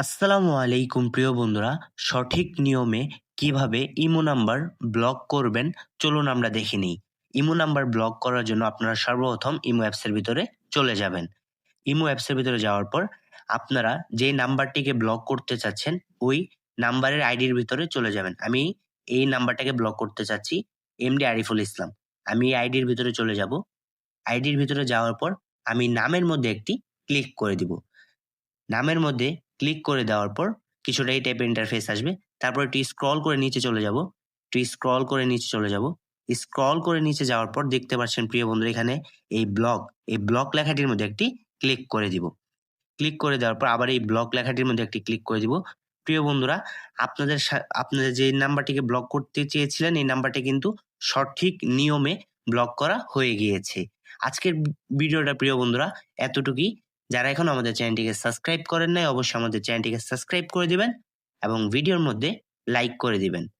আসসালামু আলাইকুম, প্রিয় বন্ধুরা। সঠিক নিয়মে কীভাবে ইমো নাম্বার ব্লক করবেন, চলুন আমরা দেখে নিই। ইমো নাম্বার ব্লক করার জন্য আপনারা সর্বপ্রথম ইমো অ্যাপসের ভিতরে চলে যাবেন। ইমো অ্যাপসের ভিতরে যাওয়ার পর আপনারা যে নাম্বারটিকে ব্লক করতে চাচ্ছেন, ওই নাম্বারের আইডির ভিতরে চলে যাবেন। আমি এই নাম্বারটাকে ব্লক করতে চাচ্ছি, এমডি আরিফুল ইসলাম। আমি এই আইডির ভিতরে চলে যাব। আইডির ভিতরে যাওয়ার পর আমি নামের মধ্যে একটি ক্লিক করে দিব। নামের মধ্যে ক্লিক করে দেওয়ার পর কিছুটা এই টাইপের ইন্টারফেস আসবে। তারপর একটু স্ক্রল করে নিচে চলে যাব। একটু স্ক্রল করে নিচে চলে যাব। স্ক্রল করে নিচে যাওয়ার পর দেখতে পাচ্ছেন প্রিয় বন্ধুরা, এখানে এই ব্লক এই ব্লক লেখাটির মধ্যে একটি ক্লিক করে দিব। ক্লিক করে দেওয়ার পর আবার এই ব্লক লেখাটির মধ্যে একটি ক্লিক করে দিব। প্রিয় বন্ধুরা, আপনাদের আপনাদের যে নাম্বারটিকে ব্লক করতে চেয়েছিলেন, এই নাম্বারটি কিন্তু সঠিক নিয়মে ব্লক করা হয়ে গিয়েছে। আজকের ভিডিওটা প্রিয় বন্ধুরা, এতটুকুই। যারা এখন আমাদের চ্যানেলটিকে সাবস্ক্রাইব করেন নাই, অবশ্যই আমাদের চ্যানেলটিকে সাবস্ক্রাইব করে দিবেন এবং ভিডিওর মধ্যে লাইক করে দিবেন।